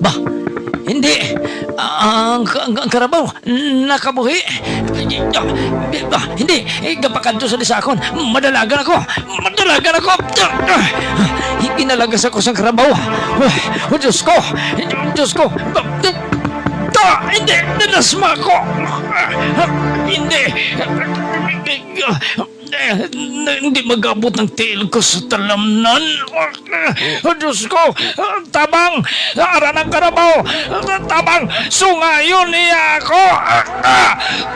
Ba, hindi. Ang, ang, ang karabaw, nakabuhi. Ba, hindi. Gapakanto sa lisakon. Madalagan ako. Madalagan ako. Inalagas ako sa karabaw. Oh, Diyos ko. Diyos ko. Ta, hindi. Nanasma ko. Hindi. Hindi mag-abot ng tiil ko sa talamnan. Oh, Diyos ko, tabang, aran ng karabaw, tabang, sungayon niya ako.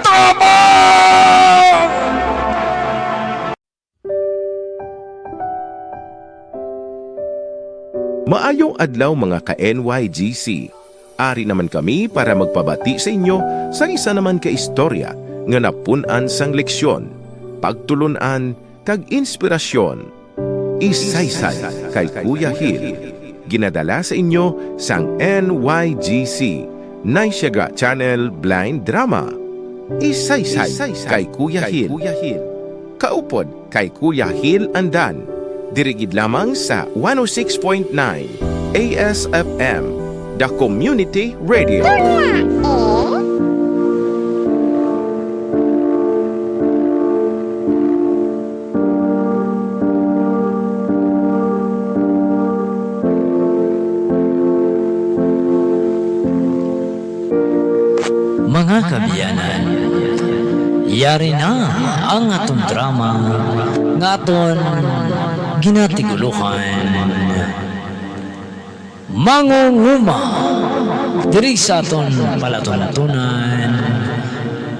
Tabang! Maayong adlaw mga ka-NYGC. Ari naman kami para magpabati sa inyo sa isa naman ka istorya nga napunan sang leksyon, pagtulunan kag inspirasyon. Isaysay kay Kuya Hil. Ginadala sa inyo sang NYGC, Naisyaga Channel Blind Drama. Isaysay kay Kuya Hil. Kaupod kay Kuya Hil Andan. Dirigid lamang sa 106.9 ASFM, The Community Radio. Mga yari na ang atong drama nga aton ginatiguluhan. Mangunguma diri sa aton palatunatunan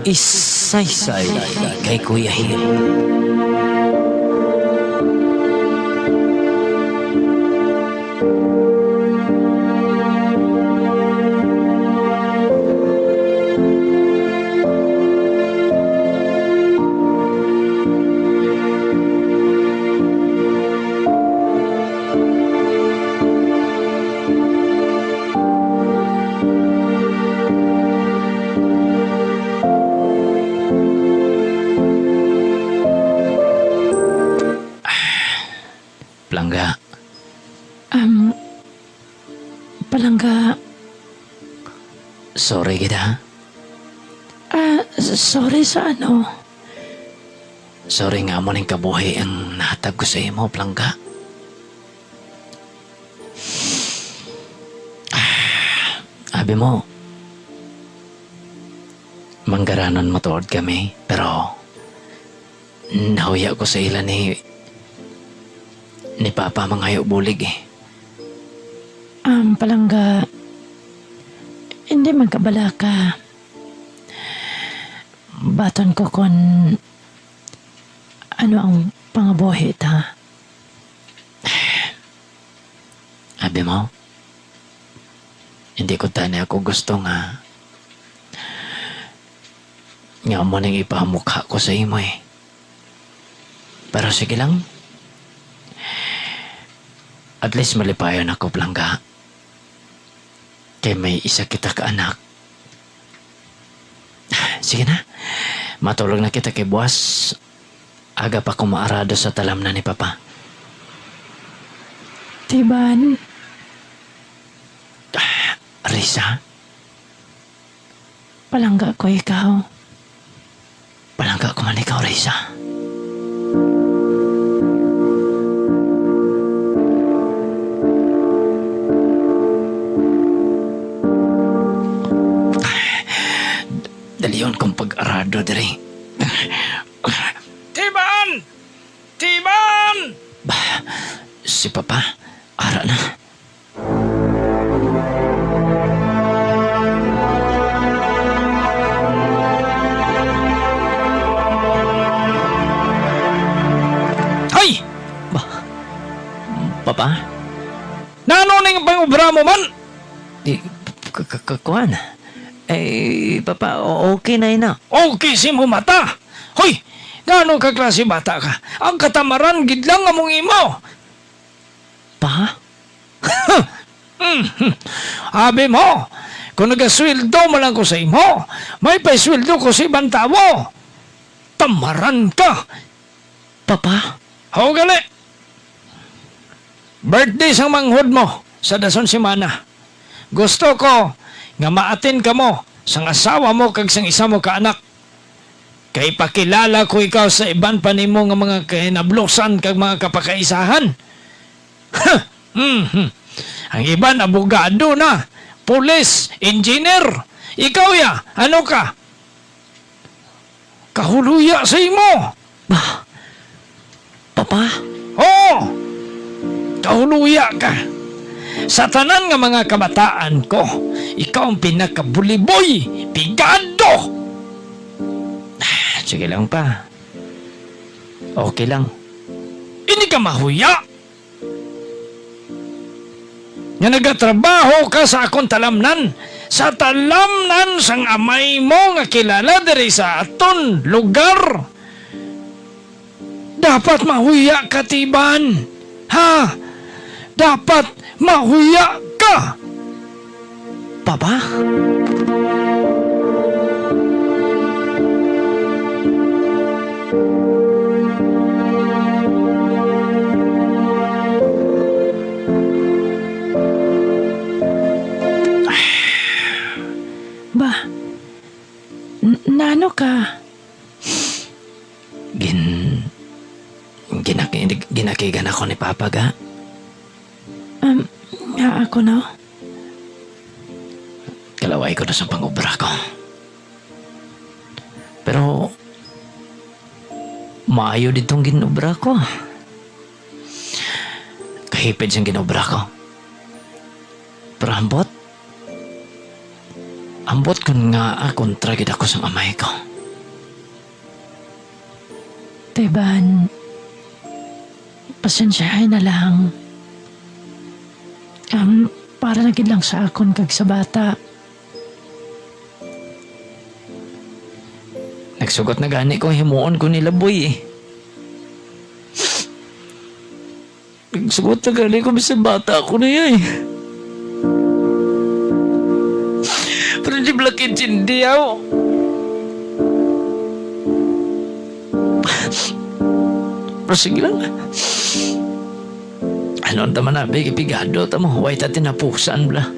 isaysay kay Kuya Hil. Palangga, sorry kita. ah, sorry sa ano. Sorry nga mo ning kabuhi ang nahatag ko sa imo, Plangga. Ah, Abi mo, manggaranon mo tuod kami, pero nahuya ko sa ila ni ni Papa mangayo bulig eh. Um, palangga, hindi magkabala ka. Baton ko kon ano ang pangabuhi ta. Abi mo, hindi ko tani ako gusto nga nga mo nang ipahamukha ko sa imo eh. Pero sige lang. At least malipayon ako, Plangga. Kay may isa kita ka anak. Sige na. Matulog na kita kay buwas. Aga pa ko maarado sa talam na ni Papa. Tiban, Risa, palangga ko ikaw. palangga ko man ikaw, Risa. Daliyon kong pag-arado diri. Tiban! Tiban! Bah, si Papa, ara na. Ay! Ba, Papa? Nanoning pangubra mo man? Di, k- Eh, Papa, okay na ina. Okay si mo mata. Hoy, gano'ng kaklase bata ka? Ang katamaran gidlang among imo. Pa? Abi mo, kung nagasweldo mo lang ko sa imo, may paisweldo ko sa ibang tao. Tamaran ka. Papa? How gali? Birthday sang manghod mo sa dason simana. Gusto ko nga maatin ka mo sang asawa mo kag sang isa mo ka anak. Kay pakilala ko ikaw sa iban pa nimo nga mga kahinablosan kag mga kapakaisahan. Mhm. Ang iban abogado na, pulis, engineer. Ikaw ya, ano ka? Kahuluya sa imo. Ba? Papa? Oo! Kahuluya ka. Sa tanan nga mga kabataan ko, ikaw ang pinakabuliboy, pigado! Ah, Sige lang pa. Okay lang. Hindi ka mahuya. Nga nagatrabaho ka sa akong talamnan, sa talamnan sang amay mo nga kilala diri sa aton lugar. Dapat mahuya ka, Tiban. Ha? Dapat mahuya ka. Papa? Ba? N- nano ka? Gin... Ginaki, ginakigan ako ni Papa ga. Nga ako na. Kalaway ko na sa pangobra ko. Pero... Maayo ditong ginobra ko. Kahipid siyang ginobra ko. Pero ambot. Ambot kun nga akong traged ako sa amay ko. Tiban, pasensyahay na lang. Para lagi lang sa akon kag sa bata. Nagsugot na gani ko himuon ko nila boy eh. Nagsugot na gani ko bisan bata ako na yan eh. Pero di blakin sindi ako. Pero sige lang. Ano tama na, bigipigado, tamo, huwag tayo tinapusan bla.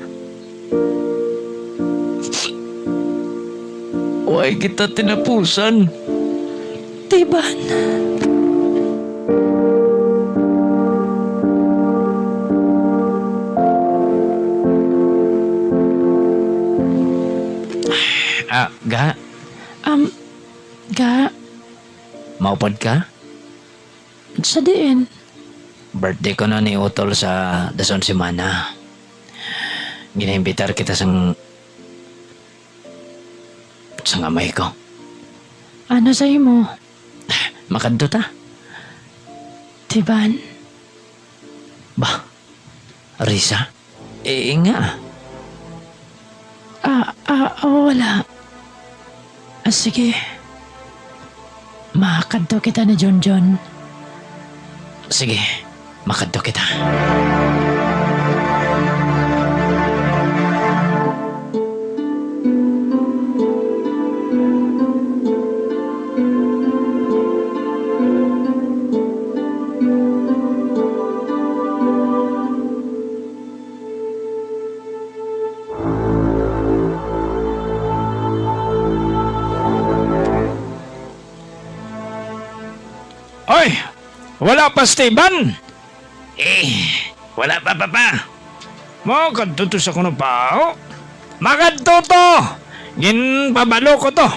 Huwag kita tinapusan. Tiban, Ah, ga, um, ga, maupad ka? sa diin. Birthday ko na ni Utol sa Dason Semana. Ginaimbitar kita sang sa ngamay ko. Ano sa imo? Makadto ta. Tiban, Ba? Risa? Eh, nga. ah, ah, oh, wala. Ah, sige. Makakadto kita ni John John. Sige, makadto kita. Oy! Wala pa, Steban! Eh, wala pa, papa. Mo, kadto sa kuno pa, oh. Makadto to! Gin pabalo ko to.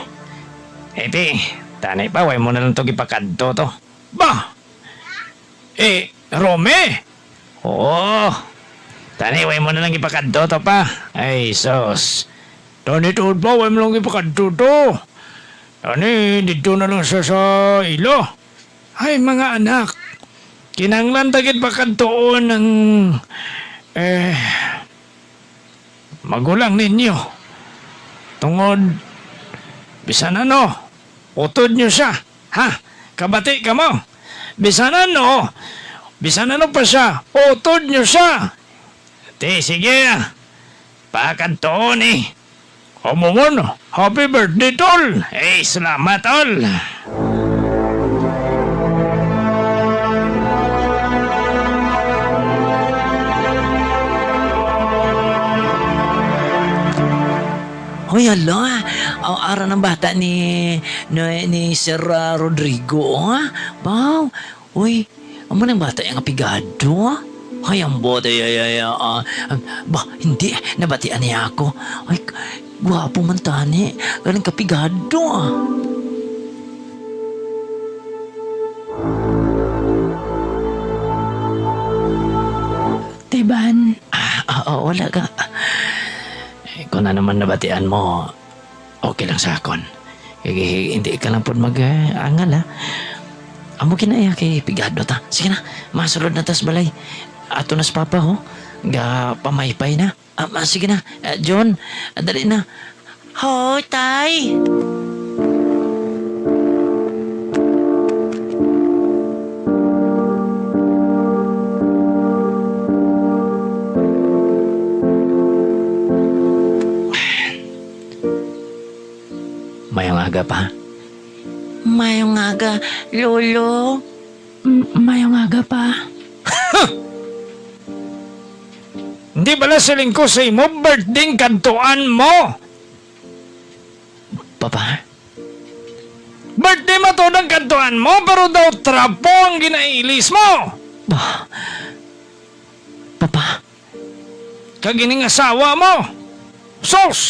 Ete, tanay pa, way mo na lang to gipakadto to. Ba? Eh, Rome? Oo. Tanay, way mo na lang gipakadto to pa. Ay, sos. Tani tuod pa, way mo lang gipakadto to. Tani, dito na lang siya sa ilo. Ay, mga anak. Kinanglan tagit ba kantoon ng... Eh... Magulang ninyo. Tungod... Bisan ano, utod nyo siya. Ha? Kabati ka mo. Bisan ano, bisan ano pa siya, utod nyo siya. Te, sige na. Pakantoon eh. Kumumon, happy birthday, tol. Eh, salamat, tol. Uy, hala. Ang ara ng bata ni, ni, ni Sir ah, Rodrigo, ha? Wow. Uy, amo ng bata yung apigado, ha? Ay, ang bote, ay, ay, ay, ah, ah, ba, hindi, nabatian niya ako. Ay, gwapo man tani. Galing kapigado, ah. Tiban, Ah, ah, ah, wala ka. Eh, kung na naman nabatian mo, okay lang sa akon. Kaya hindi ka lang po mag-angal, ha? Amo kinaya kay pigado ta. Sige na, masulod na tas balay. Ato na sa papa, ho. Ga pamaypay na. Ah, ah, sige na, Ah, John, ah, dali na. Hoy, tay! Aga pa. Mayong aga, lolo. m- mayong aga pa. Hindi bala siling ko sa imo birthday kantuan mo. Papa, Birthday mo to ng kantuan mo pero daw trapo ang ginailis mo. ba? Papa, Kagining asawa mo. Sos!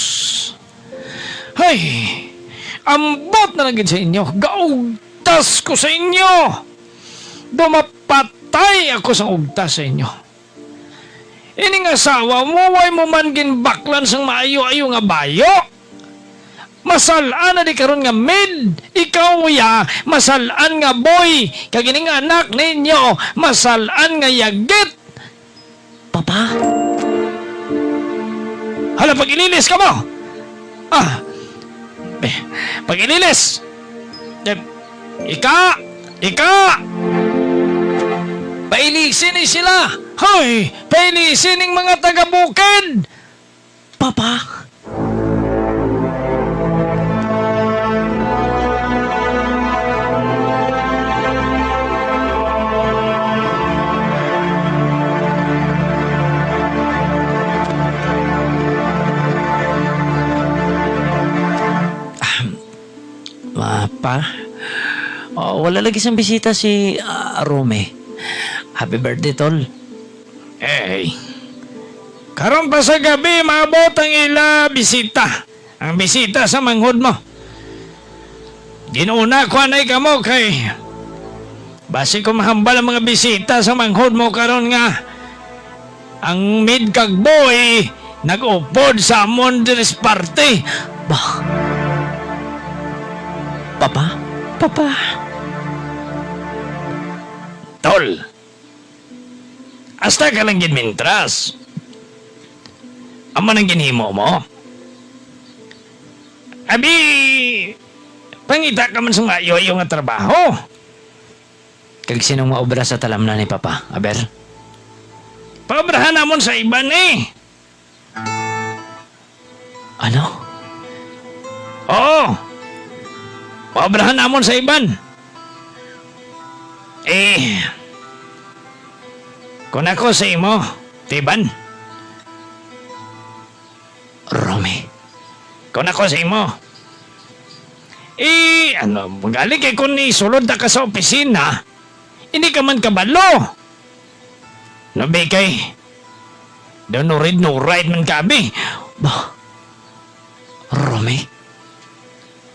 Ay, ambot na lang sa inyo. Gaugtas ko sa inyo. Dumapatay ako sa ugtas sa inyo. Ining asawa mo, way mo man ginbaklan sang maayo-ayo nga bayo. Masalaan na di karon nga mid. Ikaw ya, masalaan nga boy. Kagining anak ninyo, masalaan nga yagit. papa, Hala, pag ka mo! Ah! Eh, pag ilinis! Eh, ika! Ika! Pailisin sila! Hoy! Pailisin ng mga taga-bukid! Papa, wala lagi siyang bisita si ah, Rome. Happy birthday, tol. Eh, karon pa sa gabi, maabot ang ila bisita. Ang bisita sa manghod mo. Ginuna ko anay ka mo kay... Basi ko mahambal ang mga bisita sa manghod mo karon nga. Ang mid kag boy nag-upod sa amon diris party. Ba? Papa? Papa, Tol. Hasta ka lang ginmintras. Amo nang ginhimo mo. Abi, pangita ka man sa maayo-ayo nga trabaho. Kag sinong maobra sa talamnan ni Papa, Aber? Pabrahan namon sa iban eh. Ano? Oo. Pabrahan namon sa iban. Eh, kung ako sa imo, tiban. Romy. Kung ako sa imo. Eh, ano, magali kay kung isulod na ka sa opisina, hindi ka man kabalo. Nabi kay, doon no read no write man kabi. Ba? Romy?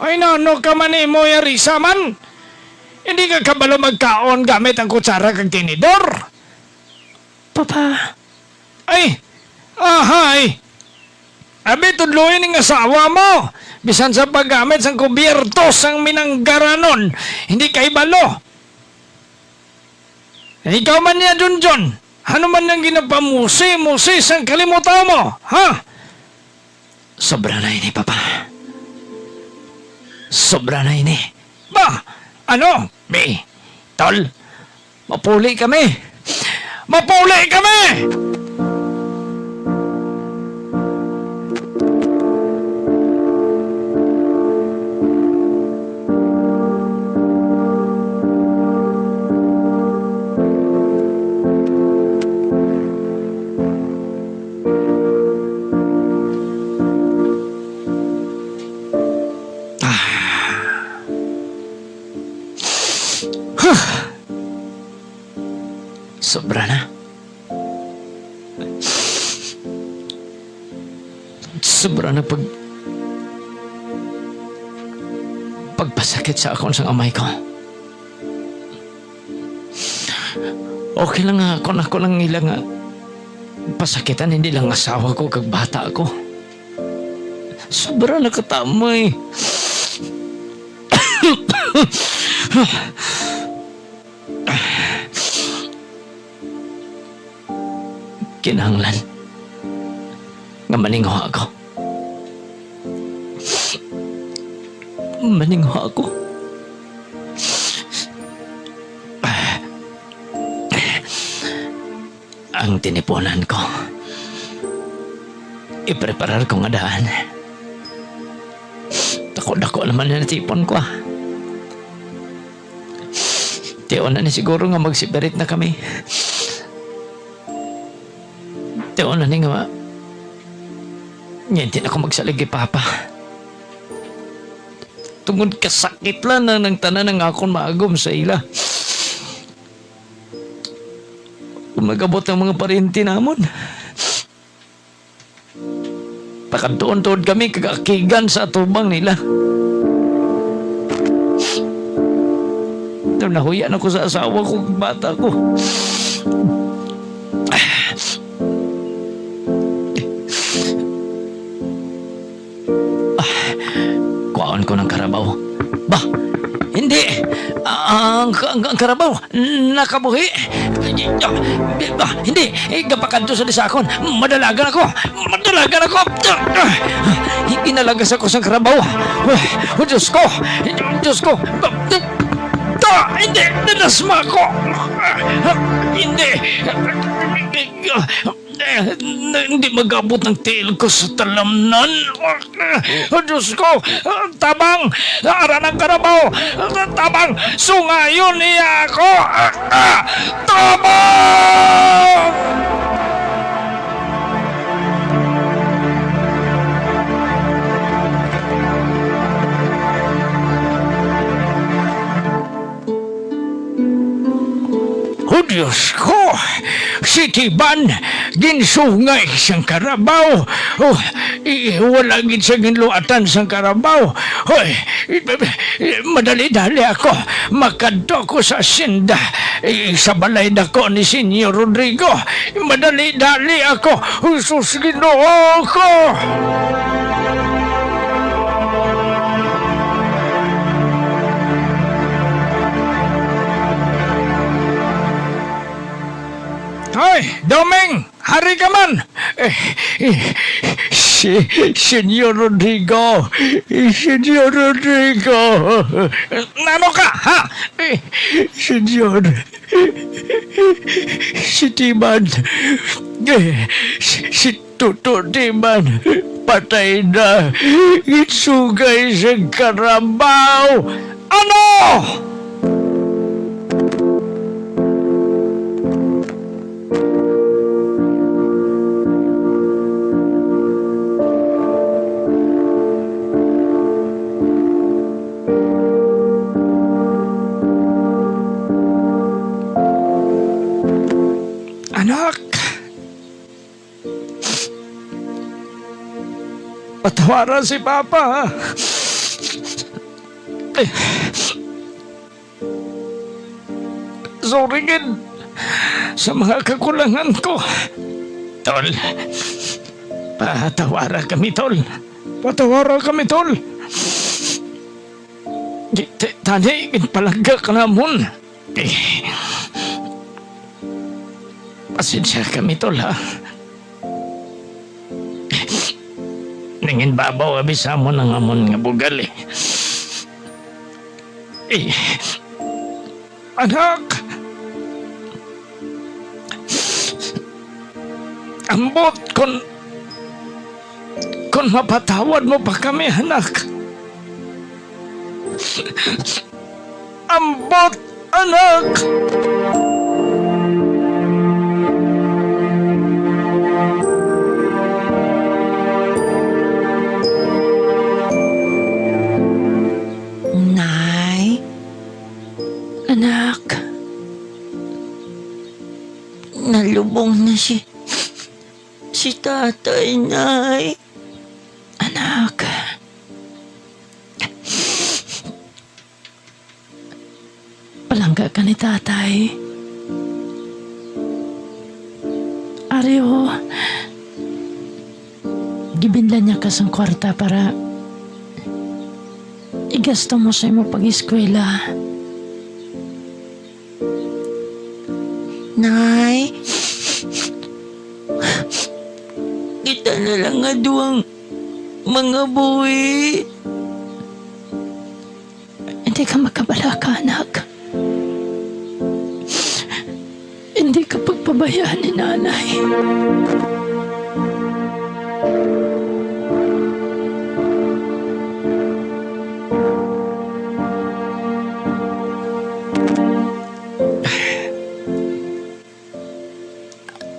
Ay no, no ka man imo yarisa man. Hindi ka kabalo magkaon gamit ang kutsara kag tinidor. Papa, Ay, ahay. Abi tudluin ng asawa mo. Bisan sa paggamit sang kubiertos ang minanggaranon. Hindi kay balo. Ikaw man niya, Junjun. Ano man yung ginapamusi-musi sang kalimutan mo? Ha? Sobra na ini, Papa. Sobra na ini. Ba? Ano? Be, tol, mapuli kami. Mapuli kami! Sobra na pag... Pagpasakit sa akong sang amay ko. Okay lang ako na ko lang nila nga pasakitan hindi lang asawa ko kag bata ko. Sobra na katamay. Kinahanglan. Nga maningho ako. Maningho ako. Ang tinipunan ko. Ipreparar ko nga daan. Dako-dako naman na natipon ko ah. Tiyon na ni siguro nga magsiperit na kami. Tiyon na ni nga Nyantin ako magsalig kay Papa. Tungod kasakit lang na ng tanan ng akong maagom sa ila. Kung magabot ang mga parente namon. Pakantuon-tuon kami kagakigan sa atubang nila. Nahuyan ako sa asawa ko, bata ko. Kuhaan Ang, ang, ang karabaw, nakabuhi. Ah, hindi, gapakanto sa disakon. Madalagan ako. Madalagan ako. Inalagas ako sa karabaw. Oh, Diyos ko. Diyos ko. Hindi, nanasma ko. Ah, Hindi. Eh, na- hindi magabot ng tiil ko sa talamnan. Oh, Diyos ko, ah, tabang, aran ng karabaw, Ah, tabang, sungayon niya ako. Ah, Tabang! Oh Diyos ko! Si Tiban, ginsungay siyang karabaw. Oh, i- wala gid siya ginluatan sang karabaw. Hoy, madali-dali ako. Makadto ko sa sinda. I- Sa balay dako ni Senyor Rodrigo. Madali-dali ako. Sus, ginoo ko! Hoy, Doming! Hari ka man! Eh, eh, si, Senyor Rodrigo! Eh, Senyor Rodrigo! Nano ka, ha? Eh, Senyor... Si Timan... Eh, si, si Tuto Timan... Patay na! Itsugay sa karabaw! Ano? Anak! Patawaran si Papa! Eh. Sorry gid sa mga kakulangan ko. Tol, patawara kami, Tol. Patawara kami, Tol. Tani, palaga ka namon. Eh, Pasensya kami tol ha. Ningin babaw abis mo ng amon nga bugal eh. Eh, anak! Ambot kon kon mapatawad mo pa kami anak. Ambot? Anak? Si... Si tatay, nay. Anak. Palangga ka ni tatay. Ariyo, gibinlan niya ka sa kwarta para igasto mo sa imo pag-eskwela. Buwi. Hindi ka makabala ka, anak. Hindi ka pagpabayaan ni nanay.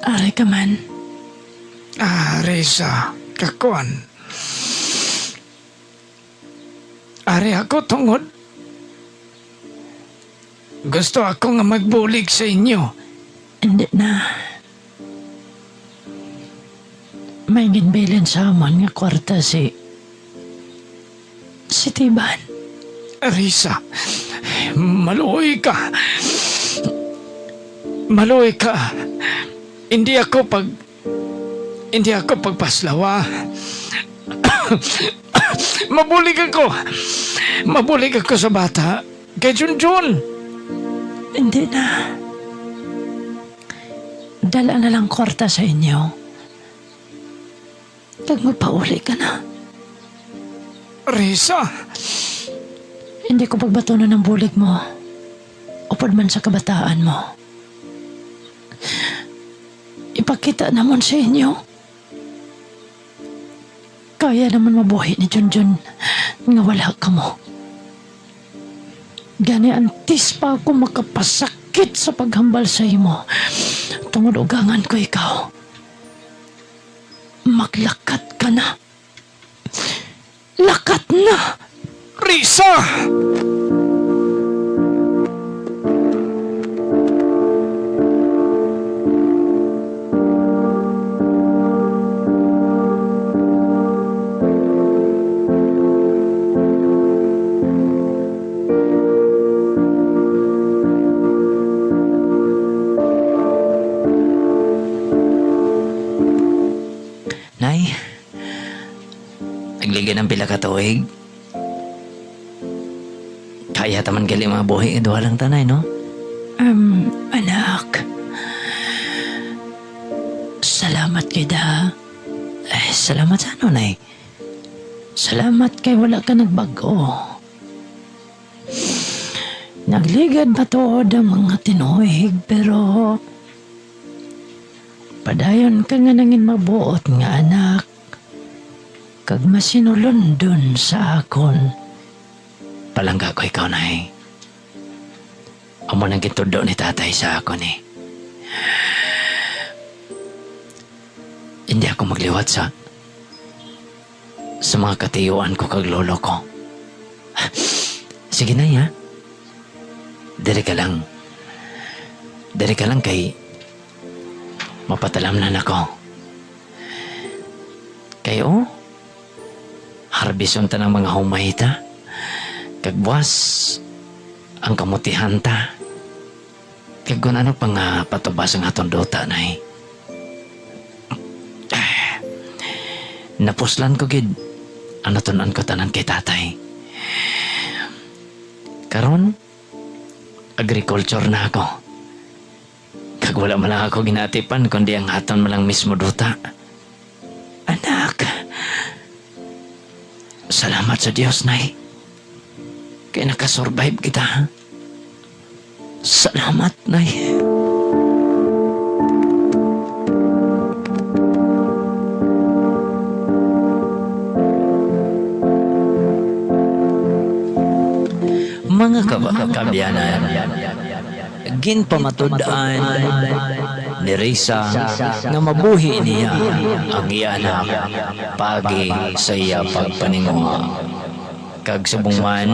Aray ka man. Ah, Risa, kakuan. Ari ako tungod. Gusto ako nga magbulig sa inyo. Hindi na. May ginbilin sa amon nga kwarta si... Si Tiban. Risa, maluoy ka. Maluoy ka. Hindi ako pag... Hindi ako pagpaslawa. Mabulig ako. Mabulig ako sa bata. Kay Junjun. Hindi na. Dala na lang kwarta sa inyo. Pag magpauli ka na, Risa, hindi ko pagbatunan ng bulig mo. Upod man sa kabataan mo. Ipakita naman sa inyo. Kaya naman mabuhi ni Junjun nga wala ka mo. Gani antis pa ako makapasakit sa paghambal sa imo. Tungod ugangan ko ikaw. Maglakat ka na. Lakat na! Risa! Nay, taman gali mga buhi, duha lang tanay, no? Um, anak. Salamat kay da. Eh, salamat sa ano, Nay. Salamat kay wala ka nagbago. Nagligad ba to ang mga tinuig pero padayon ka nga nangin mabuot nga anak. Kag masinulon dun sa akon. Palangga ko ikaw, Nay. Amo nang gitudo ni tatay sa ako ni. Hindi ako magliwat sa sa mga katiyuan ko kag lolo ko. Sige na, ya. Dere ka lang. Dere ka lang kay mapatalam na ako. Kayo, harbison ta ng mga humahita. Kag buwas, ang kamutihan ta. Kag kung ano pang uh, patubas ang atong dota na eh. Napuslan ko gid ano tunan ko tanan kay tatay. Karon, agriculture na ako. Kag wala man ako ginatipan kundi ang haton man lang mismo duta. Anak, salamat sa Diyos, Nay. Kaya nakasurvive kita. ha? Salamat, Nay. Mga kabakabianan, ginpamatudaan ni Risa nga mabuhi niya ang iyanak pagi sa iya pagpaninguha. Kag subong man,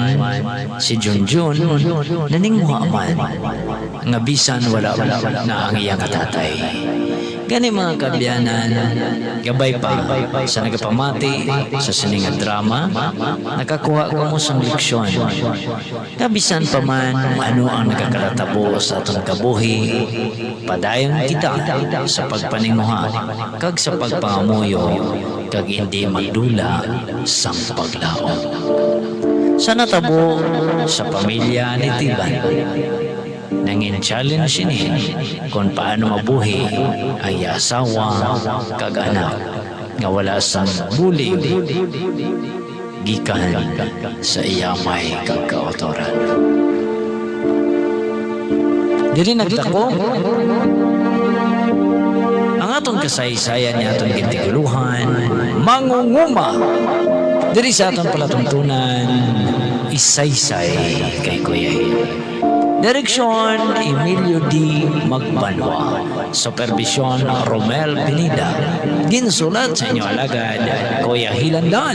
si Junjun naninguha man nga bisan wala na ang iyang tatay. Gani mga kabyanan, gabay pa sa nagapamati sa sining nga drama, nakakuha ko mo sa leksyon. Kabisan pa man ano ang nagakalatabo sa atong kabuhi, padayon kita sa pagpanimuha, kag sa pagpangamuyo, kag hindi magdula sa paglaom. Sa natabo sa pamilya ni Tiban, nangin challenge ni kung paano mabuhi ang iya asawa kag anak nga wala sang bulig gikan sa iya may kagkaotoran. Diri nagtako ang atong kasaysayan ni atong gitiguluhan mangunguma diri sa atong palatuntunan isaysay kay Kuya Hil. Direksyon Emilio D. Magbanwa. Supervisyon Romel Pinida Ginsulat sa inyo alagad Kuya Hilandan.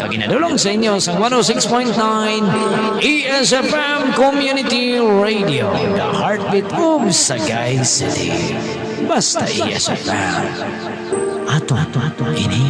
Kaginadulong sa inyo sa 106.9 ESFM Community Radio The Heartbeat of Sagay City. Basta ESFM Ato, ato, ato, ini